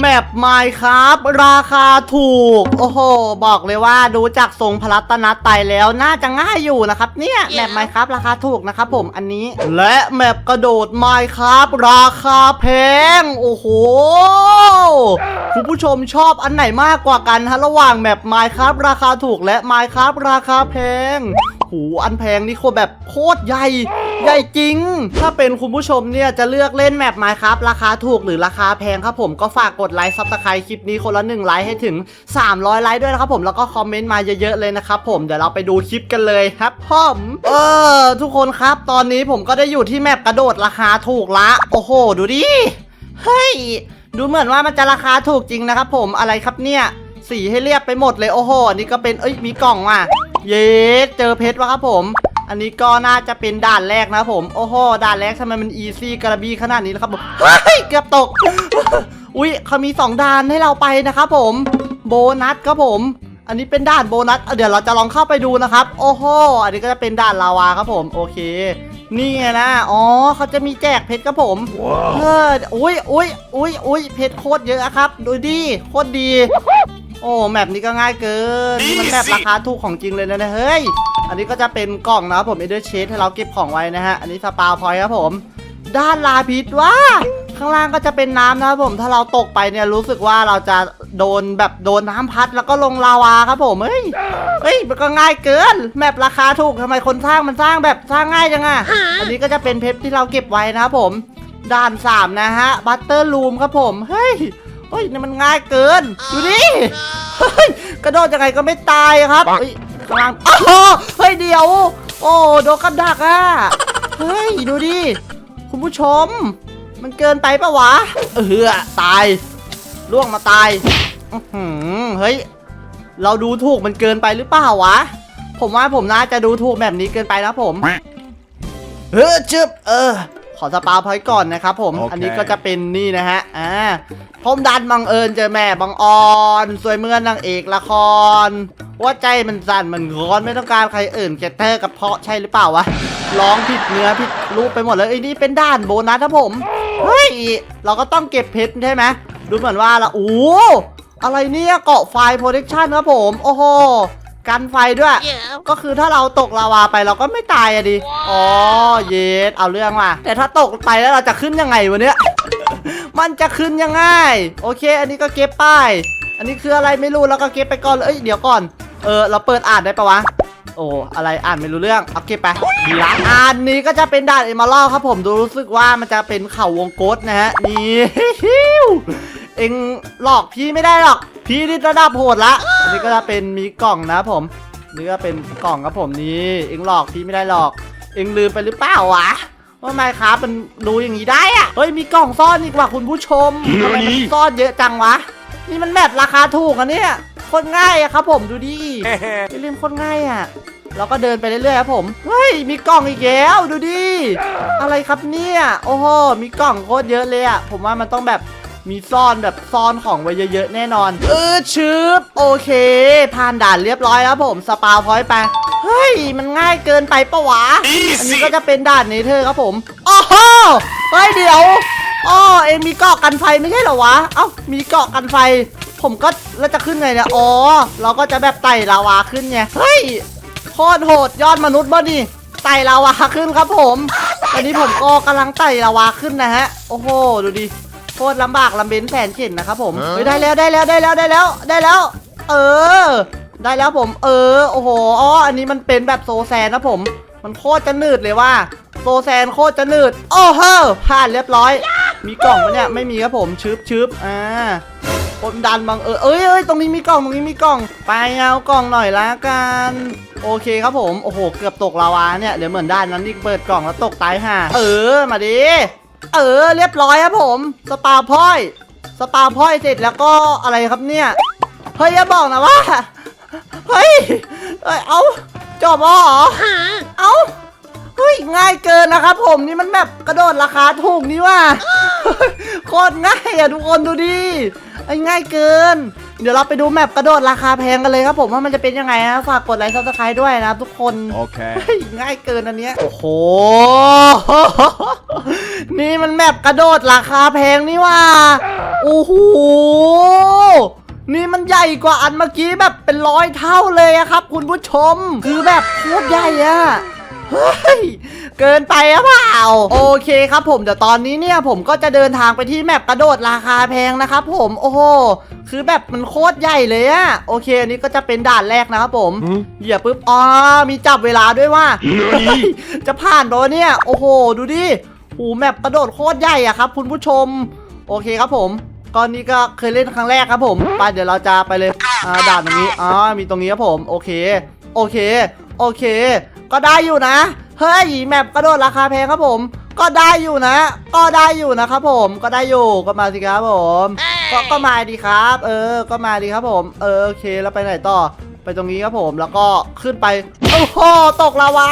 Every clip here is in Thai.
แมปไมค์ครับราคาถูก โอ้โห บอกเลยว่าดูจากทรงพลัตนาไตยแล้วน่าจะง่ายอยู่นะครับ เนี่ยแมปไมค์ครับราคาถูกนะครับผมอันนี้ และแมปกระโดดไมค์ครับราคาแพง โอ้โหคุณผู้ชมชอบอันไหนมากกว่ากันฮะระหว่างแมปไมค์ครับราคาถูกและไมค์ครับราคาแพงหูอันแพงนี่โคตรแบบโคตรใหญ่ ใหญ่จริง ถ้าเป็นคุณผู้ชมเนี่ยจะเลือกเล่นแมปไมค์ครับราคาถูกหรือราคาแพงครับผมก็ฝากกดไลค์ซับสไครต์คลิปนี้คนละ1ไลค์ให้ถึง 300 ไลค์ด้วยนะครับผมแล้วก็คอมเมนต์มาเยอะๆเลยนะครับผมเดี๋ยวเราไปดูคลิปกันเลยครับผมเออทุกคนครับ ตอนนี้ผมก็ได้อยู่ที่แมปกระโดดราคาถูกละ โอ้โห ดูดิเฮ้ยดูเหมือนว่ามันจะราคาถูกจริงนะครับผมอะไรครับเนี่ยสีให้เรียบไปหมดเลยโอ้โหอันนี้ก็เป็นเอ้ยมีกล่องว่ะ เย้เจอเพชรวะครับผม อันนี้ก็น่าจะเป็นด่านแรกนะผม โอ้โหด่านแรกทำไมมันอีซี่กระบี่ขนาดนี้นะครับผมเฮ้ยเกือบตก อุ้ยเขามีสองด่านให้เราไปนะครับผม โบนัสครับผม อันนี้เป็นด่านโบนัสเอาเดี๋ยวเราจะลองเข้าไปดูนะครับ โอ้โห อันนี้ก็จะเป็นด่านลาวาครับผม โอเค นี่ไงนะ อ๋อเขาจะมีแจกเพชรครับผมเอออุ้ยอุ้ยอุ้ยอุ้ยเพชรโคตรเยอะอะครับ ดูดิ โคตรดี โอ้แมปนี้ก็ง่ายเกิน นี่มันแมปราคาถูกของจริงเลยนะเนี่ยเฮ้ย อันนี้ก็จะเป็นกล่องนะครับผมเอเดอร์เชสให้เราเก็บของไว้นะฮะ อันนี้สปาพอยต์ครับผม ด้านลาพิษว่า ข้างล่างก็จะเป็นน้ำนะครับผมถ้าเราตกไปเนี่ยรู้สึกว่าเราจะโดนแบบโดนน้ำพัดแล้วก็ลงลาวาครับผมเฮ้ยเฮ้ยมันก็ง่ายเกินแมปราคาถูกทำไมคนสร้างมันสร้างแบบสร้างง่ายจังอะอันนี้ก็จะเป็นเพชรที่เราเก็บไว้นะครับผมด่านสามนะฮะบัตเตอร์ลูมครับผมเฮ้ยเฮ้ยนี่มันง่ายเกินดูดิเฮ้ยกระโดดยังไงก็ไม่ตายครับเฮ้ยข้างล่างอ้าวเฮ้ยเดี๋ยว โอ้โดนกับดักอะเฮ้ยดูดิคุณผู้ชม มันเกินไปปะวะ เออตายล่วงมาตายอื้อหือเฮ้ย เราดูถูกมันเกินไปหรือเปล่าวะ ผมว่าผมน่าจะดูถูกแบบนี้เกินไปนะผม เฮ้ยจึบเออ ขอสปาพอยต์ก่อนนะครับผมโอเคอันนี้ก็จะเป็นนี่นะฮะ อ่าผมดันบังเอิญเจอแม่บังออน สวยเมื่อนนางเอกละคร ว่าใจมันสั่นมันร้อนไม่ต้องการใครอื่นแกเตอร์กับเพาะใช่หรือเปล่าวะร้องผิดเนื้อผิดรูปไปหมดเลยไอ้นี่เป็นด้านโบนัสครับผมเฮ้ยเราก็ต้องเก็บเพชรใช่ไหมดูเหมือนว่าละโอ้อะไรเนี่ยเกาะไฟโปรเทคชั่นครับผม โอ้โหกันไฟด้วย ก็คือถ้าเราตกลาวาไปเราก็ไม่ตายอะดิอ๋อเยสเอาเรื่องว่ะแต่ถ้าตกไปแล้วเราจะขึ้นยังไงวะเนี้ยมันจะขึ้นยังไงโอเค อันนี้ก็เก็บป้ายอันนี้คืออะไรไม่รู้แล้วก็เก็บไปก่อนเลยเอ้ยเดี๋ยวก่อน เออ เราเปิดอ่านได้ปะวะ โอ้ อะไรอ่านไม่รู้เรื่องเอาเก็บไปดีละอันนี้ก็จะเป็นด่านเอมาลครับผม ดูรู้สึกว่ามันจะเป็นเขาวงกตนะฮะ นี่เองหลอกพี่ไม่ได้หรอก พี่นี่ระดับโหดละอันนี้ก็จะเป็นมีกล่องนะครับผม นี่ก็เป็นกล่องครับผมนี่ เองหลอกพี่ไม่ได้หรอก เองลืมไปหรือเปล่าวะว่าไมครับมันรู้อย่างนี้ได้อะเฮ้ยมีกล่องซ่อนอีกว่าคุณผู้ชมทำไมมันซ่อนเยอะจังวะ นี่มันแมปราคาถูกอะเนี่ยโคนง่ายอะครับผมดูดิไม่ลืมโคนง่ายอะเราก็เดินไปเรื่อยๆครับผม เฮ้ย มีกล่องอีกแล้ว ดูดิ อะไรครับเนี่ย โอ้โห มีกล่องโคตรเยอะเลยอะผมว่ามันต้องแบบมีซ่อนแบบซ่อนของไว้เยอะๆแน่นอน เออชืบโอเค ผ่านด่านเรียบร้อยแล้วผมสปาพอยต์ไป เฮ้ย มันง่ายเกินไปปะวะ อันนี้ก็จะเป็นด่านเนเธอร์ครับผม โอ้โห เฮ้ยเดี๋ยว อ๋อเองมีเกาะกันไฟไม่ใช่เหรอวะ เอ้า มีเกาะกันไฟ ผมก็แล้วจะขึ้นไงเนี่ย อ๋อ เราก็จะแบบไต่ลาวาขึ้นไง เฮ้ย โคตรโหดยอดมนุษย์บ่นี่ไต่ลาวาขึ้นครับผม ตอนนี้ผมก็กำลังไต่ลาวาขึ้นนะฮะ โอ้โห ดูดิ โคตรลำบากลำเบนแสนเข็นนะครับผม เฮ้ยได้แล้วได้แล้วได้แล้วได้แล้วได้แล้ว เออ ได้แล้วผม เออ โอ้โห อ๋อ อันนี้มันเป็นแบบโซแซนนะผม มันโคตรจะหนืดเลยว่า โซแซนโคตรจะหนืด โอ้โหผ่านเรียบร้อย มีกล่องปะเนี่ยไม่มีครับผมชึบชึบอ่าผมดันบังเออเอ้ยเอ้ยตรงนี้มีกล่องตรงนี้มีกล่อง ไปเอากล่องหน่อยละกันโอเคครับผมโอ้โหเกือบตกลาวาเนี่ยเดี๋ยวเหมือนด้านนั้นที่เปิดกล่องแล้วตกตายห่าเออมาดิเออเรียบร้อยครับผมสปาพอย สปาพอยเสร็จแล้วก็อะไรครับเนี่ยเฮ้ยอย่าบอกนะว่าเฮ้ยเอ้เอาจบแล้วเหรอเอาเฮ้ยง่ายเกินนะครับผมนี่มันแบบกระโดดราคาถูกนี่ว่า โคตรง่ายอะทุกคนดูดิไอ้ง่ายเกิน เดี๋ยวเราไปดูแมปกระโดดราคาแพงกันเลยครับผมว่ามันจะเป็นยังไงฮะฝากกดไลค์ซับสไครต์ด้วยนะครับทุกคน Okay. เฮ้ยง่ายเกินอันเนี้ยโอ้โหนี่มันแมปกระโดดราคาแพงนี่ว่าโอ้โหนี่มันใหญ่กว่าอันเมื่อกี้แบบเป็นร้อยเท่าเลยอะครับ คุณผู้ชม คือแบบโคตรใหญ่อะ เฮ้ยเกินไปอะเปล่า โอเคครับผมเดี๋ยวตอนนี้เนี่ยผมก็จะเดินทางไปที่แมปกระโดดราคาแพงนะครับผมโอ้โหคือแบบมันโคตรใหญ่เลยอะโอเค อันนี้ก็จะเป็นด่านแรกนะครับผมเหยียบปุ๊บอ๋อมีจับเวลาด้วยว่าเฮ้ยจะผ่านปะวะเนี่ย โอ้โห ดูดิหูแมปกระโดดโคตรใหญ่อะครับ คุณผู้ชม โอเคครับผมก่อนนี้ก็เคยเล่นครั้งแรกครับผมไปเดี๋ยวเราจะไปเลยอ่าด่านตรงนี้อ๋อมีตรงนี้ครับผม โอเค โอเค โอเค ก็ได้อยู่นะ เฮ้ยแมปกระโดดราคาแพงครับผม ก็ได้อยู่นะ ก็ได้อยู่นะครับผมก็ได้อยู่ก็มาสิครับผม ก็ก็มาดีครับ เออ ก็มาดีครับผม เออโอเคแล้วไปไหนต่อไปตรงนี้ครับผมแล้วก็ขึ้นไปโอ้โหตกลาวา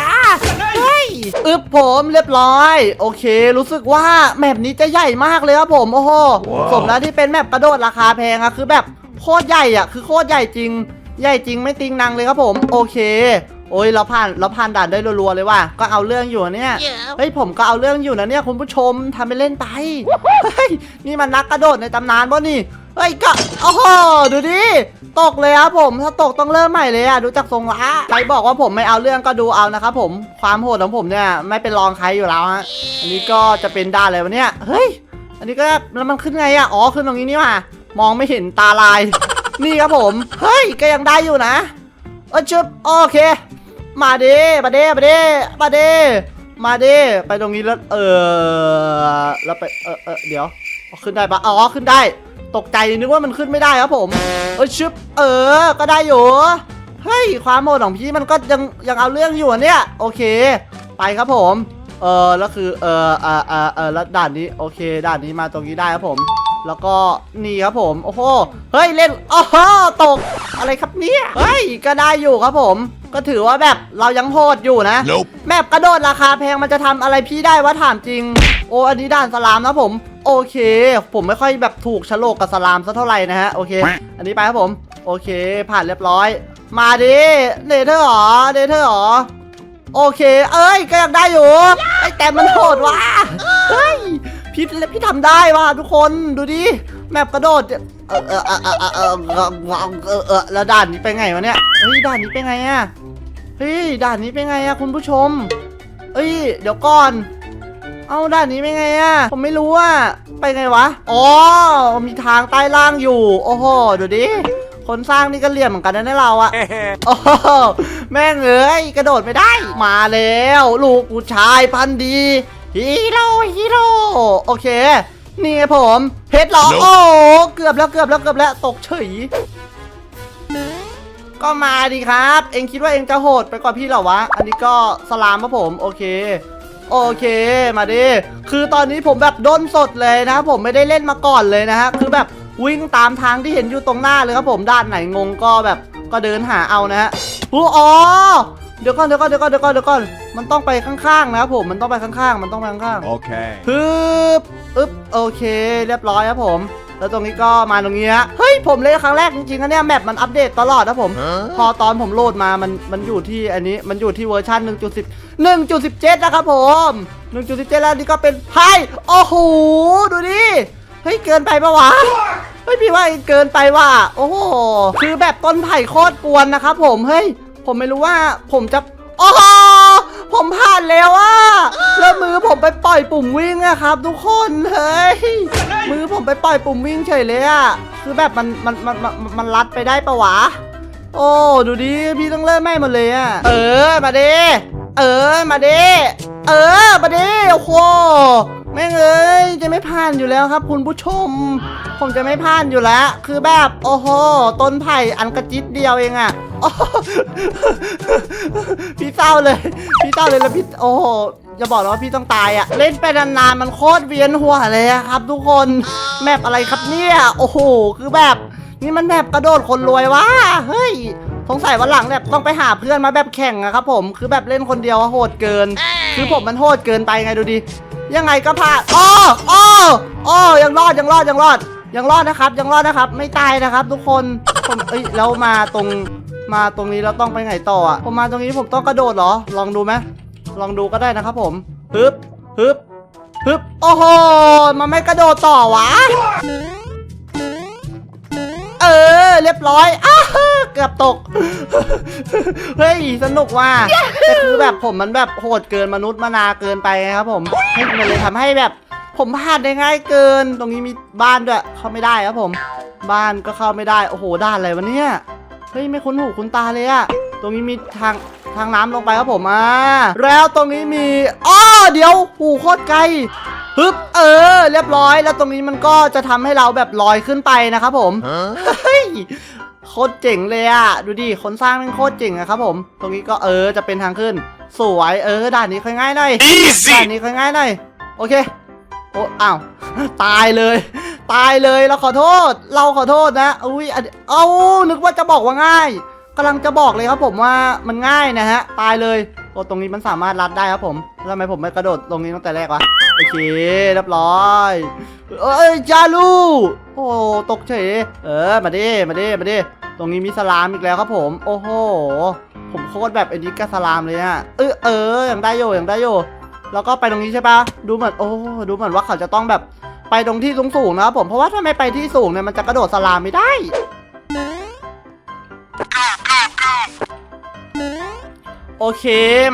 เฮ้ยอึบผมเรียบร้อย โอเค รู้สึกว่าแมปนี้จะใหญ่มากเลยครับผมโอ้โหว้าวสมแล้วที่เป็นแมปกระโดดราคาแพงอะคือแบบโคตรใหญ่อะคือโคตรใหญ่จริง ใหญ่จริงไม่ติงนังเลยครับผม โอเค โอ้ยเราผ่านเราผ่านด่านได้รัวๆเลยว่ะก็เอาเรื่องอยู่เนี่ยเฮ้ยผมก็เอาเรื่องอยู่นะเนี่ยคุณผู้ชมทำไปเล่นไปเฮ้ยนี่มันนักกระโดดในตำนานป่ะนี่เฮ้ยก็โอ้โหดูดิตกเลยครับผมถ้าตกต้องเริ่มใหม่เลยอะดูจากทรงละใครบอกว่าผมไม่เอาเรื่องก็ดูเอานะครับผมความโหดของผมเนี่ยไม่เป็นรองใครอยู่แล้วฮะอันนี้ก็จะเป็นด้านอะไรวะเนี่ยเฮ้ยอันนี้ก็แล้วมันขึ้นไงอะอ๋อขึ้นตรงนี้นี่ว่ะมองไม่เห็นตาลาย นี่ครับผม เฮ้ย ก็ยังได้อยู่นะ เออชุบโอเค มาเด้มาเด้มาเด้มาเด้มาเด้ไปตรงนี้แล้วเออแล้วไปเออเออเดี๋ยวขึ้นได้ปะอ๋อขึ้นได้ ตกใจนึกว่ามันขึ้นไม่ได้ครับผมเออชึบเออ ก็ได้อยู่เฮ้ยความโหดของพี่มันก็ยังยังเอาเรื่องอยู่เนี่ยโอเค ไปครับผม เออแล้วคือเออเออเออเออแล้วด่านนี้โอเค ด่านนี้มาตรงนี้ได้ครับผม แล้วก็นี่ครับผมโอ้โหเฮ้ยเล่นโอ้โหตกอะไรครับเนี่ยเฮ้ยก็ได้อยู่ครับผม ก็ถือว่าแบบเรายังโหดอยู่นะ Nope. แมปกระโดดราคาแพงมันจะทำอะไรพี่ได้วะถามจริง โอ้อันนี้ด่านสลามนะผม โอเค ผมไม่ค่อยแบบถูกฉลกกับสลามสักเท่าไหร่นะฮะ โอเค อันนี้ไปครับผม โอเค ผ่านเรียบร้อย มาดิเนเธอร์หรอเนเธอร์หรอ โอเค เอ้ยก็ยังได้อยู่ไอ้แต่มันโหดว่ะเฮ้ยพี่พี่ทำได้ว่ะทุกคนดูดิแมปกระโดด เออเออเออเออเออเออเออแล้วด่านนี้ไปไงวะเนี่ยเฮ้ยด่านนี้ไปไงอะเฮ้ยด่านนี้ไปไงอะคุณผู้ชมเอ้ยเดี๋ยวก่อน เอาด่านนี้ไปไงอะผมไม่รู้อะไปไงวะอ๋อมีทางใต้ล่างอยู่ โอ้โหดูดิคนสร้างนี่ก็เหลี่ยมเหมือนกันนะเนี่ยเราอะโอ้แม่งเอ้ยกระโดดไม่ได้ มาแล้ว ลูกผู้ชายพันดีฮีโร่ฮีโร่โอเค นี่ไงผมเพชรเหรอ Nope โอ้เกือบแล้วเกือบแล้วเกือบแล้วตกเฉย ก็มาดีครับ เองคิดว่าเองจะโหดไปกว่าพี่เหรอวะ อันนี้ก็สลามครับผม โอเค โอเค มาดิ คือตอนนี้ผมแบบด้นสดเลยนะครับผมไม่ได้เล่นมาก่อนเลยนะฮะ คือแบบวิ่งตามทางที่เห็นอยู่ตรงหน้าเลยครับผม ด้านไหนงงก็แบบก็เดินหาเอานะฮะหูอ๋อ เดี๋ยวก่อนเดี๋ยวก่อนเดี๋ยวก่อนเดี๋ยวก่อนเดี๋ยวก่อนมันต้องไปข้างๆนะครับผมมันต้องไปข้างๆ มันต้องไปข้างๆ Okay. ฮึบอึ๊บโอเค เรียบร้อยครับผม แล้วตรงนี้ก็มาตรงนี้ฮะเฮ้ย ผมเล่นครั้งแรกจริงๆนะเนี่ยแมปมันอัปเดตตลอดนะผม พอ Huh? ตอนผมโหลดมามันมันอยู่ที่อันนี้มันอยู่ที่เวอร์ชัน1.10 1.17 นะครับผม 1.17 แล้วนี่ก็เป็นไพ่โอ้โหดูดิเฮ้ย เกินไปปะวะ เฮ้ยพี่ว่าเกินไปว่ะโอ้โหคือแบบต้นไผ่โคตรกวนนะครับผมเฮ้ย ผมไม่รู้ว่าผมจะโอ้โหผมผ่านแล้วอะแล้วมือผมไปปล่อยปุ่มวิ่งอะครับ ทุกคนเฮ้ยมือผมไปปล่อยปุ่มวิ่งเฉยเลยอะคือแบบมันมันมันมันมันรัดไปได้ปะวะ โอ้ดูดิพี่ต้องเริ่มใหม่หมดเลยอะเออมาดิเออมาดิเออมาดิโอ้โห แม่งเอ้ยจะไม่ผ่านอยู่แล้วครับ คุณผู้ชม ผมจะไม่ผ่านอยู่แล้ว คือแบบโอ้โหต้นไผ่อันกระจิตเดียวเองอะพี่เศร้าเลย พี่เศร้าเลยแล้วพี่โอ้โหอย่าบอกนะว่าพี่ต้องตายอะเล่นไปนานๆมันโคตรเวียนหัวเลยอะครับ ทุกคนแมปอะไรครับเนี่ย โอ้โหคือแบบนี่มันแมปกระโดดคนรวยวะเฮ้ยสงสัยวันหลังแบบต้องไปหาเพื่อนมาแบบแข่งอะครับผมคือแบบเล่นคนเดียวโหดเกิน คือผมมันโหดเกินไปไงดูดิ ยังไงก็พลาดอ้ออ้ออ้อยังรอดยังรอดยังรอด ยังรอดนะครับ ยังรอดนะครับ ไม่ตายนะครับ ทุกคนผมเอ้ยแล้วมาตรงมาตรงนี้เราต้องไปไหนต่ออะผมมาตรงนี้ผมต้องกระโดดเหรอ ลองดูไหมลองดูก็ได้นะครับผมฮึบฮึบฮึบโอ้โหมันไม่กระโดดต่อวะ เออ เรียบร้อยอ้า เกือบตก เฮ้ย สนุกว่ะแต่คือแบบผมมันแบบโหดเกินมนุษย์มนาเกินไปไงครับผมให้มันเลยทำให้แบบ ผมพลาดได้ง่ายเกิน ตรงนี้มีบ้านด้วยเข้าไม่ได้ครับผม บ้านก็เข้าไม่ได้ โอ้โหด้านอะไรวะเนี่ย เฮ้ยไม่คุ้นหูคุ้นตาเลยอะตรงนี้มีทางทางน้ำลงไปครับผมอ่าแล้วตรงนี้มีอ้อเดี๋ยวหูโคตรไกลฮึบเออ เรียบร้อยแล้วตรงนี้มันก็จะทำให้เราแบบลอยขึ้นไปนะครับผมเฮ้ย โคตรเจ๋งเลยอะดูดิคนสร้างแมันโคตรเจ๋งอะครับผม ตรงนี้ก็เออจะเป็นทางขึ้น สวยเออด่านนี้ค่อยง่ายหน่อยด่านนี้ค่อยง่ายหน่อยโอเคโอ้อ้าวตายเลย ตายเลยเราขอโทษ เราขอโทษนะอุ้ยอันเอ้านึกว่าจะบอกว่าง่ายกำลังจะบอกเลยครับผมว่ามันง่ายนะฮะตายเลยโอ้ตรงนี้มันสามารถรัดได้ครับผมแล้วทำไมผมไม่กระโดดตรงนี้ตั้งแต่แรกวะ โอเคเรียบร้อยเอ้ยจาลูโอ้ตกเฉยเออมาดิมาดิมาดิตรงนี้มีสลามอีกแล้วครับผม โอ้โห ผมโคตรแบบไอ้นี้กับสลามเลยอะเออเอออยังได้อยู่ยังได้อยู่แล้วก็ไปตรงนี้ใช่ปะดูเหมือนโอ้ดูเหมือนว่าเขาจะต้องแบบไปตรงที่สูงๆนะครับผมเพราะว่าถ้าไม่ไปที่สูงเนี่ยมันจะกระโดดสลามไม่ได้โอเค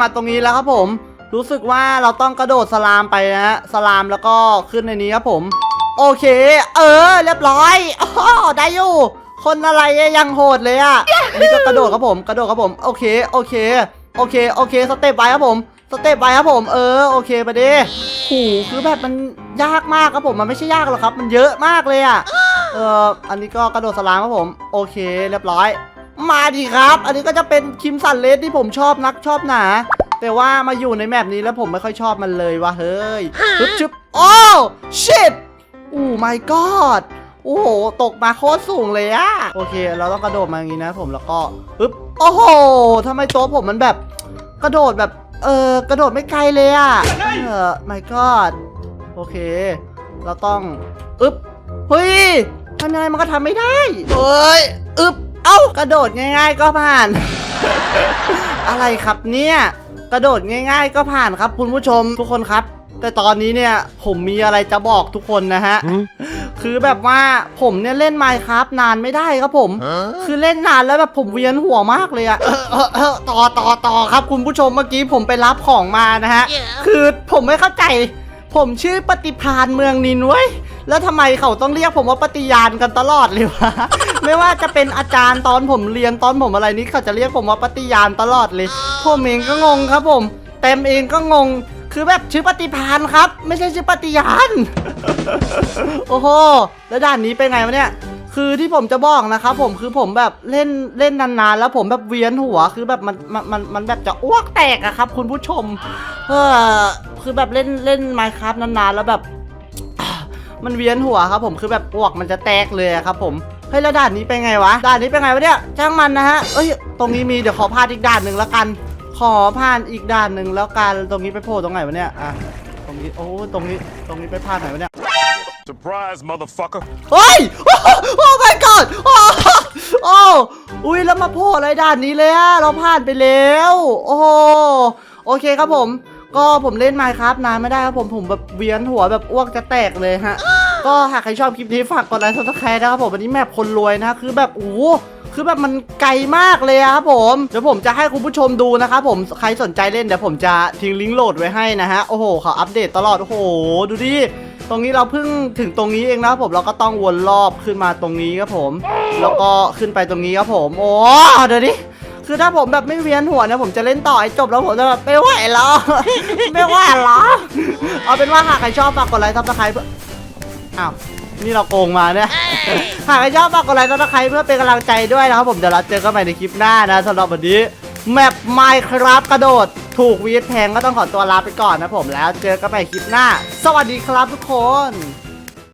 มาตรงนี้แล้วครับผม รู้สึกว่าเราต้องกระโดดสลามไปนะฮะสลามแล้วก็ขึ้นในนี้ครับผม โอเค เออ เรียบร้อยอ้อได้อยู่คนอะไรยังโหดเลยอะนี่ก็กระโดดครับผมกระโดดครับผม โอเคโอเค โอเคโอเคสเต็ปไปครับผมสเต็ปไปครับผม เออโอเคไปดิหูคือแบบมันยากมากครับผมมันไม่ใช่ยากหรอกครับ มันเยอะมากเลยอะเอออันนี้ก็กระโดดสลามครับผม โอเค เรียบร้อย มาดีครับ อันนี้ก็จะเป็นคิมสันเลสที่ผมชอบนักชอบหนา แต่ว่ามาอยู่ในแมปนี้แล้วผมไม่ค่อยชอบมันเลยว่ะเฮ้ยชึบชึบโอ้ชิตโอ้ my god โอ้โห ตกมาโคตรสูงเลยอะโอเค เราต้องกระโดดมาอย่างนี้นะผมแล้วก็ปึ๊บ โอ้โหทำไมตัวผมมันแบบ กระโดดแบบ เออกระโดดไม่ไกลเลยอะเออ my god โอเค เราต้องอึ๊บ เฮ้ยทำยังไงมันก็ทำไม่ได้เฮ้ย อึ๊บ เอ้ากระโดดง่ายๆก็ผ่าน อะไรครับเนี่ยกระโดดง่าย ๆ ก็ผ่านครับคุณผู้ชมทุกคนครับ แต่ตอนนี้เนี่ยผมมีอะไรจะบอกทุกคนนะฮะ คือแบบว่าผมเนี่ยเล่น Minecraft นานไม่ได้ครับผม คือเล่นนานแล้วแบบผมเวียนหัวมากเลยอะเออเออเออต่อต่อต่อครับคุณผู้ชมเมื่อกี้ผมไปรับของมานะฮะ คือผมไม่เข้าใจ ผมชื่อปฏิพานเมืองนินเว้ย แล้วทำไมเขาต้องเรียกผมว่าปฏิญาณกันตลอดเลยวะ ไม่ว่าจะเป็นอาจารย์ตอนผมเรียนตอนผมอะไรนี้เขาจะเรียกผมว่าปฏิญาณตลอดเลย ผมเองก็งงครับผม เต็มเองก็งง คือแบบชื่อปฏิพานครับ ไม่ใช่ชื่อปฏิญาณ โอ้โห แล้วด่านนี้เป็นไงวะเนี่ยคือที่ผมจะบอกนะครับผมคือผมแบบเล่นเล่นนานๆแล้วผมแบบเวียนหัวคือแบบมันมันมันมันแบบจะอ้วกแตกอะครับ คุณผู้ชม เออคือแบบเล่นเล่นไมค์ครับนานๆแล้วแบบ มันเวียนหัวครับผมคือแบบอ้วกมันจะแตกเลยอะครับผมเฮ้ยแล้วด่านนี้เป็นไงวะด่านนี้เป็นไงวะเนี่ยช่างมันนะฮะเอ้ยตรงนี้มีเดี๋ยวขอพาดอีกด่านหนึ่งแล้วกัน ขอผ่านอีกด่านหนึ่งแล้วกันตรงนี้ไปโผล่ตรงไหนวะเนี่ยอะตรงนี้โอ้ตรงนี้ตรงนี้ไปพาดไหนวะเนี่ย Surprise, motherfucker. เฮ้ยโอ้ my god โอ้โอ้อุ้ยแล้วมาโผล่อะไรด่านนี้เลยอะเราผ่านไปแล้ว โอ้โหโอเคครับผม ก็ผมเล่น Minecraft นานไม่ได้ครับผมผมแบบเวียนหัวแบบอ้วกจะแตกเลยฮะ ก็หากใครชอบคลิปนี้ฝากกดไลค์ซับสไครต์นะครับผมวันนี้แมปคนรวยนะคือแบบโอ้คือแบบมันไกลมากเลยครับผมเดี๋ยวผมจะให้คุณผู้ชมดูนะครับผมใครสนใจเล่นเดี๋ยวผมจะทิ้งลิงก์โหลดไว้ให้นะฮะโอ้โหเขาอัปเดตตลอดโอ้โห ดูดิตรงนี้เราเพิ่งถึงตรงนี้เองนะครับผมเราก็ต้องวนรอบขึ้นมาตรงนี้ครับผม แล้วก็ขึ้นไปตรงนี้ครับผมโอ้เดี๋ยวดิ คือถ้าผมแบบไม่เวียนหัวเนี่ยผมจะเล่นต่อให้จบแล้วผมจะแบบไม่ไหวแล้ว ไม่ไหวแล้วเอาเป็นว่าหากใครชอบฝากกดไลค์ซับสไครต์เพื่ออ้าวนี่เราโกงมาเนี่ยหากใครชอบฝากกดไลค์ซับสไครต์เพื่อเป็นกำลังใจด้วยนะครับผมเดี๋ยวเราเจอกันใหม่ในคลิปหน้านะสำหรับวันนี้แมป Minecraft กระโดด ถูกวีดแพงก็ต้องขอตัวลาไปก่อนนะผมแล้วเจอกันใหม่คลิปหน้า สวัสดีครับทุกคน